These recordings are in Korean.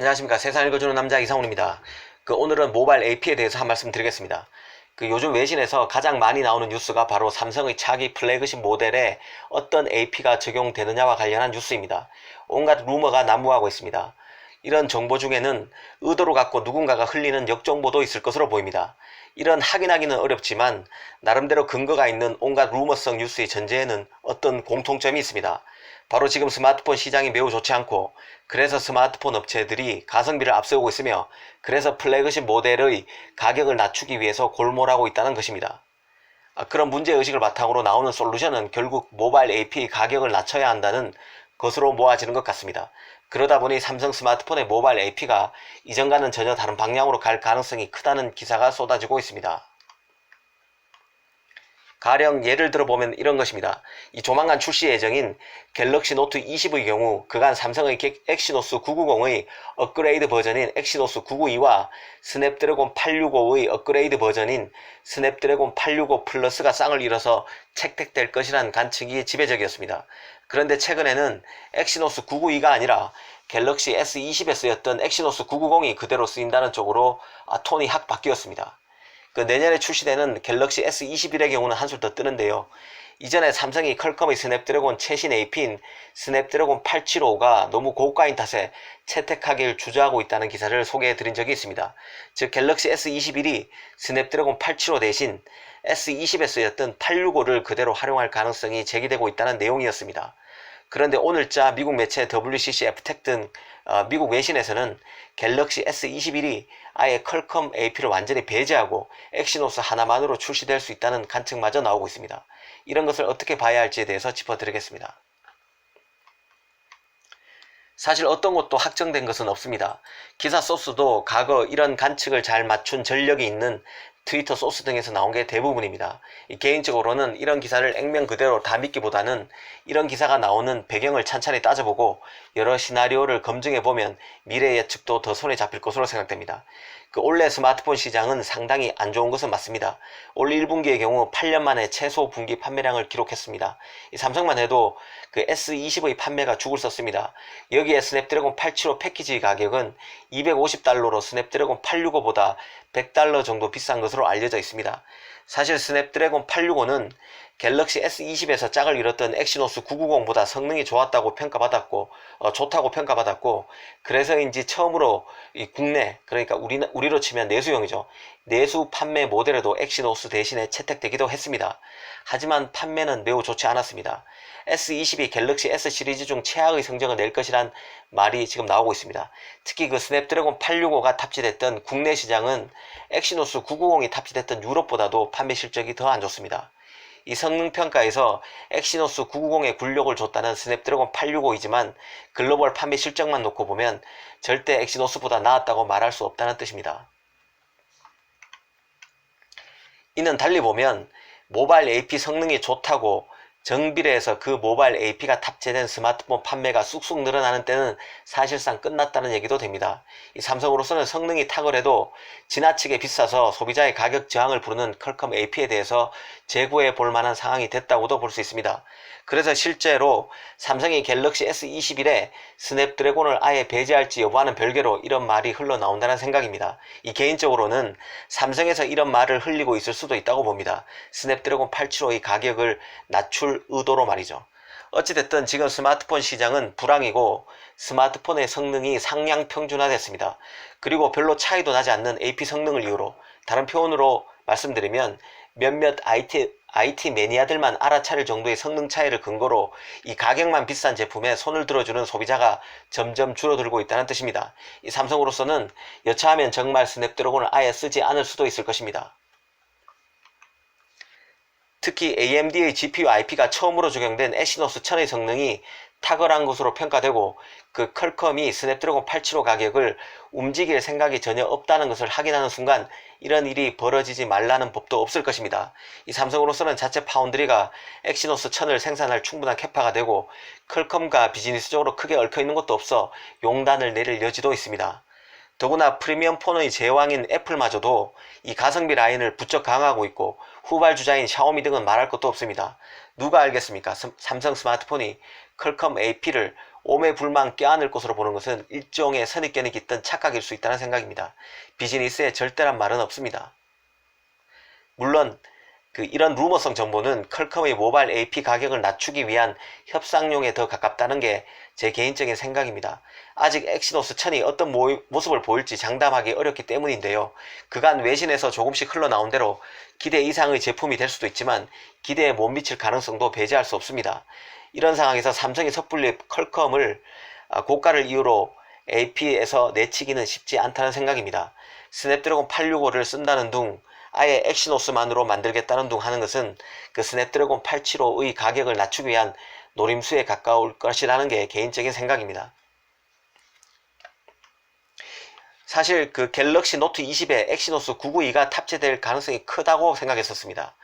안녕하십니까 세상 읽어주는 남자 이상훈입니다. 그 오늘은 모바일 AP에 대해서 한 말씀 드리겠습니다. 그 요즘 외신에서 가장 많이 나오는 뉴스가 바로 삼성의 차기 플래그십 모델에 어떤 AP가 적용되느냐와 관련한 뉴스입니다. 온갖 루머가 난무하고 있습니다. 이런 정보 중에는 의도로 갖고 누군가가 흘리는 역정보도 있을 것으로 보입니다. 이런 확인하기는 어렵지만 나름대로 근거가 있는 온갖 루머성 뉴스의 전제에는 어떤 공통점이 있습니다. 바로 지금 스마트폰 시장이 매우 좋지 않고 그래서 스마트폰 업체들이 가성비를 앞세우고 있으며 그래서 플래그십 모델의 가격을 낮추기 위해서 골몰하고 있다는 것입니다. 아, 그런 문제의식을 바탕으로 나오는 솔루션은 결국 모바일 AP 가격을 낮춰야 한다는 것으로 모아지는 것 같습니다. 그러다 보니 삼성 스마트폰의 모바일 AP가 이전과는 전혀 다른 방향으로 갈 가능성이 크다는 기사가 쏟아지고 있습니다. 가령 예를 들어보면 이런 것입니다. 이 조만간 출시 예정인 갤럭시 노트 20의 경우 그간 삼성의 엑시노스 990의 업그레이드 버전인 엑시노스 992와 스냅드래곤 865의 업그레이드 버전인 스냅드래곤 865 플러스가 쌍을 이뤄서 책택될 것이라는 관측이 지배적이었습니다. 그런데 최근에는 엑시노스 992가 아니라 갤럭시 S20에 쓰였던 엑시노스 990이 그대로 쓰인다는 쪽으로 아, 톤이 확 바뀌었습니다. 그 내년에 출시되는 갤럭시 S21의 경우는 한술 더 뜨는데요. 이전에 삼성이 컬컴의 스냅드래곤 최신 AP인 스냅드래곤 875가 너무 고가인 탓에 채택하기를 주저하고 있다는 기사를 소개해 드린 적이 있습니다. 즉 갤럭시 S21이 스냅드래곤 875 대신 S20에 쓰였던 865를 그대로 활용할 가능성이 제기되고 있다는 내용이었습니다. 그런데 오늘자 미국 매체 WCC 에프텍 등 어, 미국 외신에서는 갤럭시 S21이 아예 컬컴 AP를 완전히 배제하고 엑시노스 하나만으로 출시될 수 있다는 관측마저 나오고 있습니다. 이런 것을 어떻게 봐야 할지에 대해서 짚어드리겠습니다. 사실 어떤 것도 확정된 것은 없습니다. 기사 소스도 과거 이런 관측을 잘 맞춘 전력이 있는 트위터 소스 등에서 나온 게 대부분입니다. 개인적으로는 이런 기사를 액면 그대로 다 믿기보다는 이런 기사가 나오는 배경을 찬찬히 따져보고 여러 시나리오를 검증해 보면 미래 예측도 더 손에 잡힐 것으로 생각됩니다. 그 올해 스마트폰 시장은 상당히 안 좋은 것은 맞습니다. 올 1분기의 경우 8년 만에 최소 분기 판매량을 기록했습니다. 삼성만 해도 그 S20의 판매가 죽을 썼습니다. 여기에 스냅드래곤 875 패키지 가격은 250달러로 스냅드래곤 865보다 100달러 정도 비싼 것으로 알려져 있습니다. 사실 스냅드래곤 865는 갤럭시 S20에서 짝을 이뤘던 엑시노스 990보다 성능이 좋았다고 평가받았고 어, 좋다고 평가받았고 그래서인지 처음으로 국내 그러니까 우리 우리로 치면 내수용이죠 내수 판매 모델에도 엑시노스 대신에 채택되기도 했습니다. 하지만 판매는 매우 좋지 않았습니다. S20이 갤럭시 S 시리즈 중 최악의 성적을 낼 것이란 말이 지금 나오고 있습니다. 특히 그 스냅드래곤 865가 탑재됐던 국내 시장은 엑시노스 990이 탑재됐던 유럽보다도 판매 실적이 더 안 좋습니다. 이 성능 평가에서 엑시노스 990에 굴력을 줬다는 스냅드래곤 865이지만 글로벌 판매 실적만 놓고 보면 절대 엑시노스보다 나았다고 말할 수 없다는 뜻입니다. 이는 달리 보면 모바일 AP 성능이 좋다고 정비례해서 그 모바일 AP가 탑재된 스마트폰 판매가 쑥쑥 늘어나는 때는 사실상 끝났다는 얘기도 됩니다. 이 삼성으로서는 성능이 탁월해도 지나치게 비싸서 소비자의 가격 저항을 부르는 컬컴 AP에 대해서 재구해 볼 만한 상황이 됐다고도 볼 수 있습니다. 그래서 실제로 삼성이 갤럭시 S21에 스냅드래곤을 아예 배제할지 여부와는 별개로 이런 말이 흘러나온다는 생각입니다. 이 개인적으로는 삼성에서 이런 말을 흘리고 있을 수도 있다고 봅니다. 스냅드래곤 875의 가격을 낮출 의도로 말이죠. 어찌됐든 지금 스마트폰 시장은 불황이고 스마트폰의 성능이 상향 평준화됐습니다. 그리고 별로 차이도 나지 않는 AP 성능을 이유로 다른 표현으로 말씀드리면 몇몇 IT, IT 매니아들만 알아차릴 정도의 성능 차이를 근거로 이 가격만 비싼 제품에 손을 들어주는 소비자가 점점 줄어들고 있다는 뜻입니다. 이 삼성으로서는 여차하면 정말 스냅드래곤을 아예 쓰지 않을 수도 있을 것입니다. 특히 AMD의 GPU IP가 처음으로 적용된 에시노스 1000의 성능이 탁월한 것으로 평가되고 그 컬컴이 스냅드래곤 875 가격을 움직일 생각이 전혀 없다는 것을 확인하는 순간 이런 일이 벌어지지 말라는 법도 없을 것입니다. 이 삼성으로서는 자체 파운드리가 엑시노스 1000을 생산할 충분한 캐파가 되고 컬컴과 비즈니스적으로 크게 얽혀 있는 것도 없어 용단을 내릴 여지도 있습니다. 더구나 프리미엄 폰의 제왕인 애플마저도 이 가성비 라인을 부쩍 강화하고 있고 후발 주자인 샤오미 등은 말할 것도 없습니다. 누가 알겠습니까? 삼성 스마트폰이 컬컴 AP를 오매 불망 껴안을 것으로 보는 것은 일종의 선입견이 깃든 착각일 수 있다는 생각입니다. 비즈니스에 절대란 말은 없습니다. 물론 그 이런 루머성 정보는 컬컴의 모바일 AP 가격을 낮추기 위한 협상용에 더 가깝다는 게 제 개인적인 생각입니다. 아직 엑시노스 1000이 어떤 모, 모습을 보일지 장담하기 어렵기 때문인데요. 그간 외신에서 조금씩 흘러나온 대로 기대 이상의 제품이 될 수도 있지만 기대에 못 미칠 가능성도 배제할 수 없습니다. 이런 상황에서 삼성이 섣불리 컬컴을 아, 고가를 이유로 AP에서 내치기는 쉽지 않다는 생각입니다. 스냅드래곤 865를 쓴다는 둥 아예 엑시노스만으로 만들겠다는 둥 하는 것은 그 스냅드래곤 875의 가격을 낮추기 위한 노림수에 가까울 것이라는 게 개인적인 생각입니다. 사실 그 갤럭시 노트 20에 엑시노스 992가 탑재될 가능성이 크다고 생각했었습니다.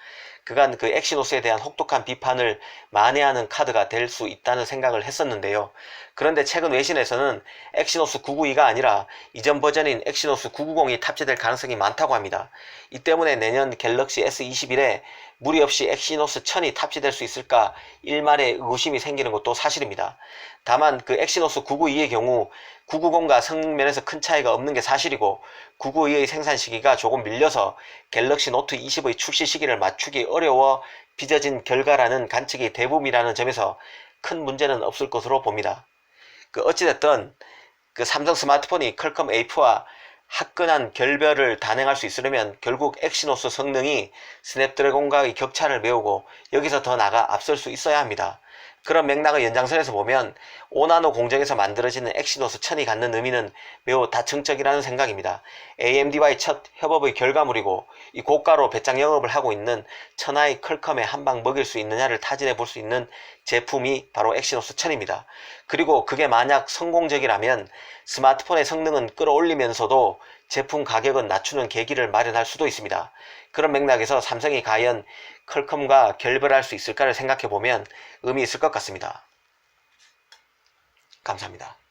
그간 그 엑시노스에 대한 혹독한 비판을 만회하는 카드가 될 수 있다는 생각을 했었는데요. 그런데 최근 외신에서는 엑시노스 992가 아니라 이전 버전인 엑시노스 990이 탑재될 가능성이 많다고 합니다. 이 때문에 내년 갤럭시 S21에 무리 없이 엑시노스 1000이 탑재될 수 있을까 일말의 의구심이 생기는 것도 사실입니다. 다만 그 엑시노스 992의 경우 990과 성능면에서 큰 차이가 없는 게 사실이고 992의 생산 시기가 조금 밀려서 갤럭시 노트 20의 출시 시기를 맞추기 어려워 빚어진 결과라는 관측이 대부분이라는 점에서 큰 문제는 없을 것으로 봅니다. 그 어찌됐든 그 삼성 스마트폰이 컬컴 A4와 화끈한 결별을 단행할 수 있으려면 결국 엑시노스 성능이 스냅드래곤과의 격차를 메우고 여기서 더 나가 앞설 수 있어야 합니다. 그런 맥락의 연장선에서 보면 5나노 공정에서 만들어지는 엑시노스 1000이 갖는 의미는 매우 다층적이라는 생각입니다. AMD와의 첫 협업의 결과물이고 이 고가로 배짱 영업을 하고 있는 천하의 컬컴에 한 방 먹일 수 있느냐를 타진해 볼 수 있는 제품이 바로 엑시노스 1000입니다. 그리고 그게 만약 성공적이라면 스마트폰의 성능은 끌어올리면서도 제품 가격은 낮추는 계기를 마련할 수도 있습니다. 그런 맥락에서 삼성이 과연 컬컴과 결별할 수 있을까를 생각해 보면 의미 있을 것 같습니다. 감사합니다.